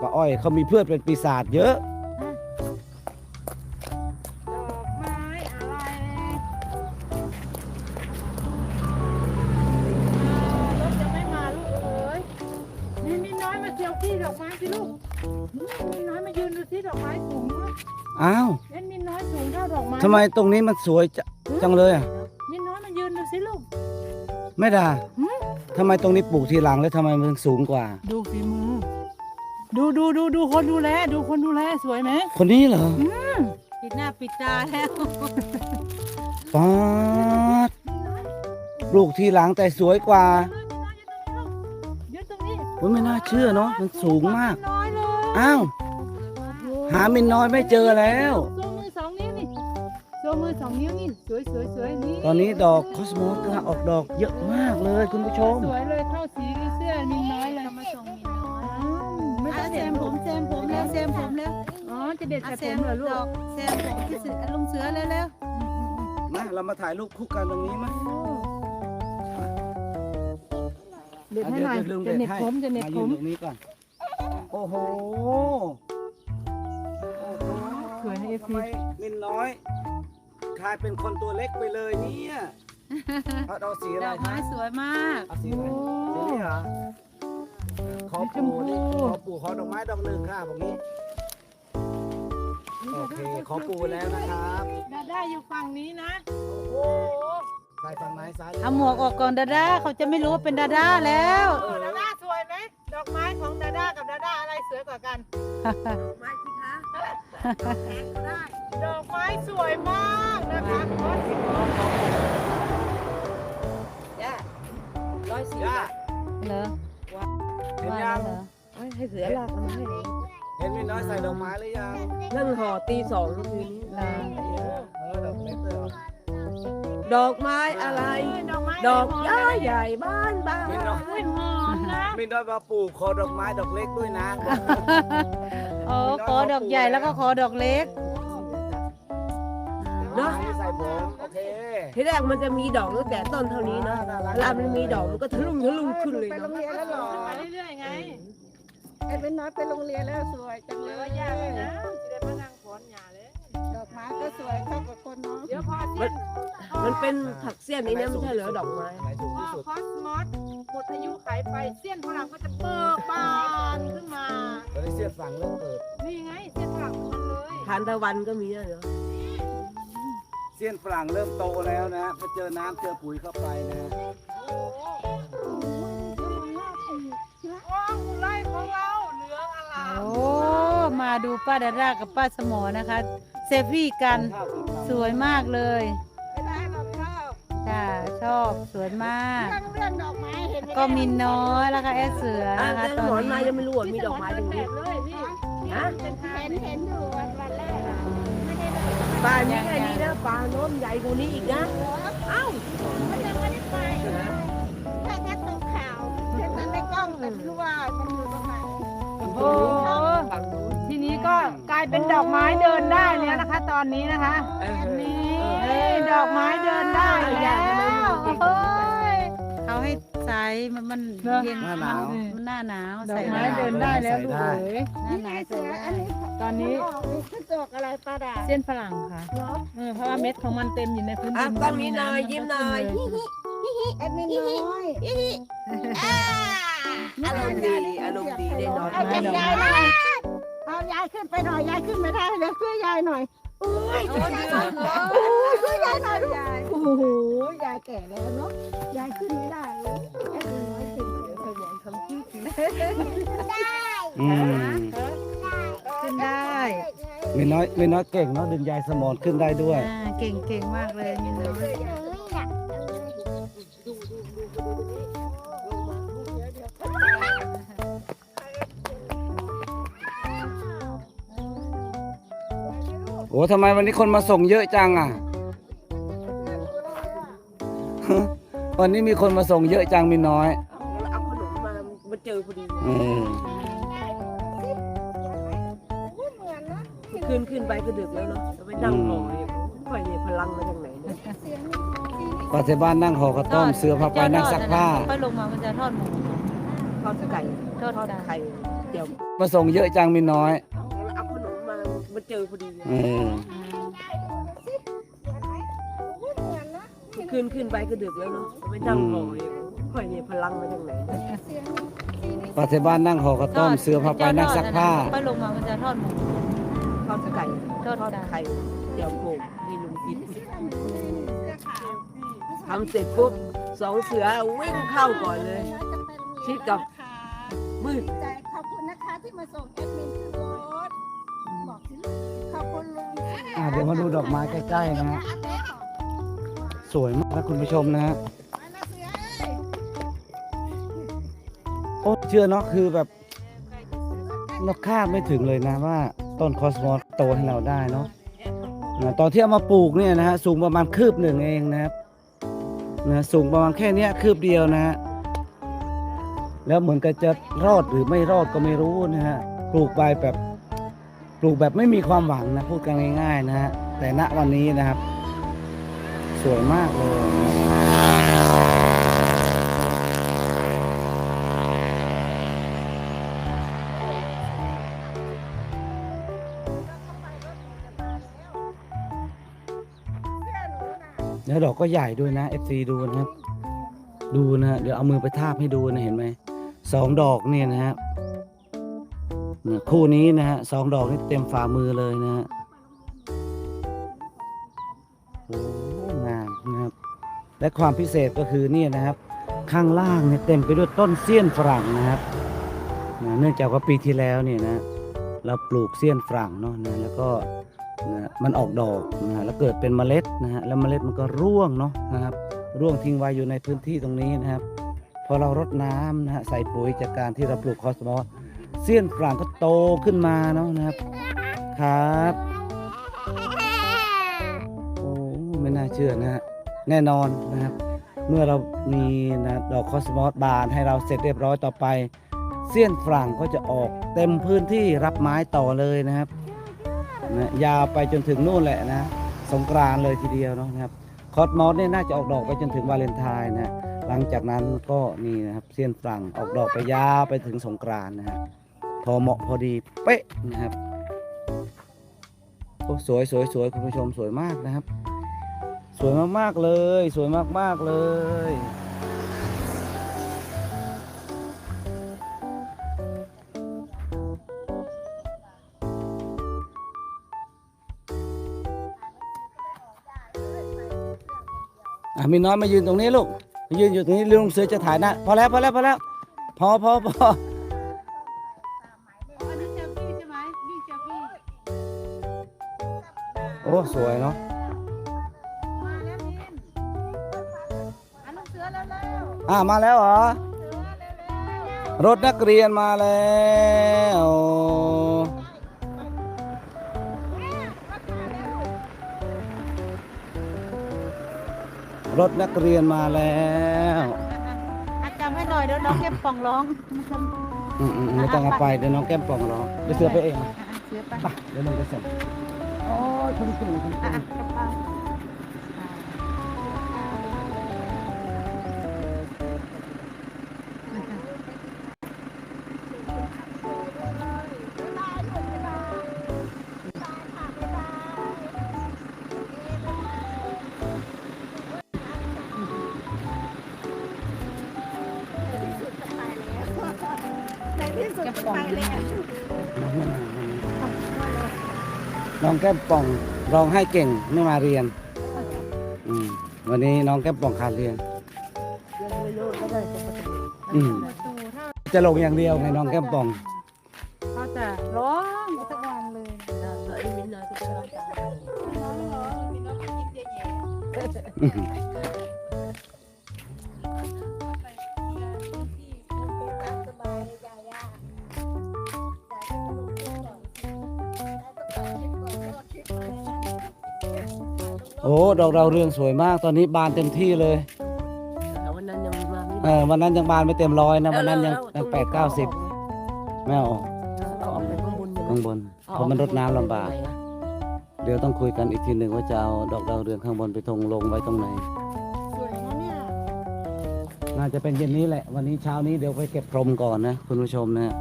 ป้าอ้อยเขามีเพื่อนเป็นปีศาจเยอะ ดอกไม้อะไรรถจะไม่มาลูกเอ้ยนี่มีน้อยมาเซียวขี้ดอกไม้สิลูกนี่มีน้อยมายืนดูสิดอกไม้สูงมากอ้าวเล่นมีน้อยสูงเท่าดอกไม้ทำไมตรงนี้มันสวยจะจังเลยอะมีน้อยมายืนดูสิลูกไม่ด่าหืมทำไมตรงนี้ปลูกทีหลังแล้วทำไมมันสูงกว่า ดูฝีมือ ดูดูดูดูคนดูแลดูคนดูแลสวยไหมคนนี้เหรอปิดหน้าปิดตาแล้วป๊าดปลูกทีหลังแต่สวยกว่ายืนตรงนี้โอ้ยไม่น่าเชื่อเนาะมันสูงมากน้อยเลยอ้าวหามินน้อยไม่เจอแล้วโชว์มือสองนิ้วนี่โชว์มือสองนิ้วนี่สวยสวยสวยนี่ตอนนี้ดอกคอสโมสกำลังออกดอกเยอะมากเลยคุณผู้ชม สวยเลย จะเด็ดอะแต่แซผมมเหรอลูดอกกแซมผมที่เสือลุงเสือแล้วแล้วมาเรามาถ่ายรูปคู่กันตรงนี้มั้ยเด็ดให้หน่อยดี๋วลืจะเน็ตให้ผมจะเน็ตมาผยืนมตรงนี้ก่อน โอ้โหสวยให้เอฟทำซีไมมินน้อยกลายเป็นคนตัวเล็กไปเลยเนี่ยเอาเอาสีอะไรดอกครัไม้บสวยมาก เอาสีอะไรสีนี้เหรอขอปู่ดิขอปู่ขอดอกไม้ดอกหนึ่งค่ะแบบนี้ โอเคขอปู่แล้วนะครับดาด้าอยู่ฝั่งนี้นะ โอ้โหใส่ฝั่งไหนซ้ายรือเอาหมวกออกก่อนดาด้าเขาจะไม่รู้ว่าเป็นดาด้าแล้วเออดาด้าสวยไหมดอกไม้ของดาด้ากับดาด้าอะไรสวยกว่ากันดอกไม้สวยมากนะคะร้อยสี่าเหรอเห็นว่ายังเหรอให้เสือลากมาให้ เห็นมินน้อยใส่ดอกไม้หรือยังนั่งห่อตีสองเมื่อคืนนี้เหรอเออดอกเล็กเลยเหรอดอกไม้อะไร ดอกไม้ดอกย้ายใหญ่บ้านบ้านมินน้อยอุ้ยหอมนะมินน้อยมาปลูกขอดอกไม้ดอกเล็กด้วยนะ โอ้ขอดอกใหญ่แล้วก็ขอดอกเล็ก เนาะใส่ผมโอเคทีแรกมันจะมีดอกตั้งแต่ต้นเท่านี้นะเวลามันมีดอกมันก็ทะลุทะลุขึ้นเลยไปโรเนาะงเรียนแล้วเหรอมาเรื่อยๆไง ไอ้เป็นน้อยไปโรงเรียนแล้วสวยจังเลเดี๋ยวยยากเลยนะจะได้มานั่งขอนหญ้าเลยดอกไม้ก็สวยเข้ากับคนเนาะเดี๋ยวพอเส้นมันเป็นผักเสี้ยนนี้นะไม่ใช่เหรอดอกไม้ไหนสูงพอที่สุดคอสมอสหมดอายุไขไปเส้นฝรั่งก็จะเบิกบานขึ้นมา ตอนนี้เสียบฝั่งเริ่มเปิด นี่ไงเส้นฝรั่งมันเลยทานตะวันก็มีนะเนาะเสี้ยนฝรั่งเริ่มโตแล้วนะพอเจอน้ำเจอปุ๋ยเข้าไปนะ โอ้ มาดูป้าดาด้ากับป้าสมอนะคะ เซฟฟี่กันข้าวกินข้าวสวยมากเลยไม่ได้หรอกชอบจ้าชอบสวยมาก เรื่องเรื่องดอกไม้เห็นไหมก็มีน้อยแล้วค่ะแอดเสืออะนะคะแต่ตอหมอนนมานี้ยังไม่รู้ว่ามีดอกไม้ตรงนี้เลยพี่ฮะเห็นเห็นอยู่วันวันแรกอะไม่ได้เลยปลานี้แค่นี้นะปลาโน้มใหญ่กว่านี้อีกนะเอ้ามันยังไม่ได้ไปแค่แค่ตกข่าวเห็นมันในกล้องแต่ไม่รู้ว่ามันอยู่ตรงไหนโอ้โหทีนี้ ก็กลายเป็นดอกไม้เดินได้แล้วนะคะ ตอนนี้นะคะนี่ดอกไม้เดินได้แล้วเฮ้ยเขาให้ใส่มันมันเย็นหน้าหนาว มันหน้าหนาวดอกไม้เดินได้แล้วลูกเอ๋ยหน้าหนาวส่เสืออันนี้ตอนนี้ออกนี่คือดอกอะไรปลาดาเส้นฝรั่งค่ะเพราะว่าเม็ดของมันเต็มอยู่ในพื้นดินกล้องนี้หน่อยยิ้มหน่อยแอดมินน้อยอารมณ์ดีอารมณ์ดีได้นอนเอาใจยายหน่อยเอายายขึ้นไปหน่อยยายขึ้นไม่ได้เลยช่วยยายหน่อยโอ้ยช่วยยายหน่อยโอ้ยช่วยยายหน่อยลูกโอ้โหยายแก่แล้วเนาะยายขึ้นไม่ได้เลยแอดมินน้อยขึ้นเดี๋ยวขยันทำที่ดีอืมขึ้นได้มินน้อยมินน้อยเก่งเนาะดึงยายสมอนขึ้นได้ด้วย อ่าเก่งเก่งมากเลยมินน้อยโอ้ ทำไมวันนี้คนมาส่งเยอะจังอะ วันนี้มีคนมาส่งเยอะจังมินน้อย เอาขนมมามาเจอพอดีเออขึ้นขึ้นไปก็ดึกแล้วเนาะจะไปนั่งรอเนี่ยไปเนี่ยพลังมาจากไหนเนี่ยปัจจุบันนั่งห่อข้าวต้มเสือผ้าไปนั่งซักผ้า ค่อยลงมามันจะทอดหมูทอดไก่ทอดไก่ไข่ทเดี๋ยวมาส่งเยอะจังมินน้อยเอาขนม มามาเจอพอดีเออขึ้นขึ้นไปก็ดึกแล้วเนาะไม่นั่งรออย่างค่อยเนี่ยพลังมาจากไหนปัจจุบันนั่งห่อข้าวต้มเสื้อผ้าไปนั่งซักผ้าไปลงมามันจะทอดหมูทอดไก่ทอดทอดไก่ไข่เดี๋ยวโขกมีลุงกินทำเสร็จปุ๊บสองเสือวิ่งเข้าก่อนเลย ชิดกับมืดใจขอบคุณนะคะที่มาส่งแอดมิน อบคุณลุงอะเดี๋ยวมาดูดอกไม้ใกล้ๆนะฮะสวยมากนะคุณผู้ชมนะฮะโอ้เชื่อเนาะคือแบบเราคาดไม่ถึงเลยนะว่าต้นคอสมอสโตให้เราได้เนาะนะตอนที่เอามาปลูกเนี่ยนะฮะสูงประมาณคืบหนึ่งเองนะครับนะสูงประมาณแค่เนี้ยคืบเดียวนะฮะแล้วเหมือนกับจะรอดหรือไม่รอดก็ไม่รู้นะฮะปลูกไปแบบ ปลูกแบบไม่มีความหวังนะพูดกันง่ายๆนะฮะแต่ณวันนี้นะครับ สวยมากเลยแล้วดอกก็ใหญ่ด้วยนะ FC ดูนะครับ ดูนะ เดี๋ยวเอามือไปทาบให้ดูนะเห็นไหมสองดอกเนี่ยนะฮะ เนี่ยคู่นี้นะฮะสองดอกนี่เต็มฝ่ามือเลยนะฮะโอ้งามนะครับ และความพิเศษก็คือนี่นะครับ ข้างล่างเนี่ยเต็มไปด้วยต้นเสี้ยนฝรั่งนะครับเนื่องจากว่าปีที่แล้วเนี่ยนะเราปลูกเสี้ยนฝรั่งเนาะนะแล้วก็นะมันออกดอกนะฮะแล้วเกิดเป็นเมล็ดนะฮะแล้วเมล็ดมันก็ร่วงเนาะนะครับ ร่วงทิ้งไว้อยู่ในพื้นที่ตรงนี้นะครับ พอเรารดน้ำนะฮะใส่ปุ๋ยจากการที่เราปลูกคอสมอส เสี้ยนฝรั่งก็โตขึ้นมาเนาะนะครับ ครับ โอ้ไม่น่าเชื่อนะฮะแน่นอนนะครับ เมื่อเรามีนะดอกคอสมอสบานให้เราเสร็จเรียบร้อยต่อไป เสี้ยนฝรั่งก็จะออกเต็มพื้นที่รับไม้ต่อเลยนะครับนะยาวไปจนถึงนู่นแหละนะสงกรานเลยทีเดียวเนาะนะครับคอสมอสเนี่ยน่าจะออกดอกไปจนถึงวาเลนไทน์นะหลังจากนั้นก็นี่นะครับเซียนฝรั่งออกดอกไปยาวไปถึงสงกรานนะฮะ พอเหมาะพอดีเป๊ะนะครับโอ้สวยสวยสวยคุณผู้ชมสวยมากนะครับ สวยมากๆเลย สวยมากๆเลย อะมีน้อยมายืนตรงนี้ลูกมายืนอยู่ตรงนี้ลุงเสือจะถ่ายนะพอแล้วพอแล้วพอแล้วพอพอพอ สวยเนาะมาแล้วมินอันลูกเสือแล้วแล้วอะมาแล้วเหรอ รถนักเรียนมาแล้วรถนักเรียนมาแล้วอาจารย์ให้หน่อยเดี๋ยวน้องเก็บป่องร้องอืมๆไม่ต้องเอาไปเดี๋ยวน้องแก้มป่องรอเดี๋ยวเสือไปเองอะเสือไปไปเดี๋ยวลุงจะเสร็ อ้ยคุณคุณคุณอะกระป๋าเก็บป่องอยู่เลย น้องแก้มป่องร้องให้เก่งไม่มาเรียนอืมวันนี้น้องแก้มป่องขาดเรียนยังไม่รู้ก็ได้จะประตูอืมประตูถ้าจะลงอย่างเดียวไงน้องแก้มป่องเขาจะร้องทุกวันเลยเอ อไอ้มินน้อยก็จะร้องตามอื้อหือโอ้ดอกดาวเรืองสวยมาก ตอนนี้บานเต็มที่เลยแต่วันนั้นยังมาไม่เออวันนั้นยังบานไม่เต็มร้อยนะวันนั้นยังยังแปดเก้าสิบไม่เอาออกเอาออกไปข้างบนใช่ไหมข้างบนเพราะมันรดน้ำลำบาก เดี๋ยวต้องคุยกันอีกทีหนึ่งว่าจะเอาดอกดาวเรืองข้างบนไปทงลงไว้ตรงไหน สวยนะเนี่ยน่าจะเป็นเย็นนี้แหละ วันนี้เช้านี้เดี๋ยวไปเก็บพรมก่อนนะ คุณผู้ชมนะ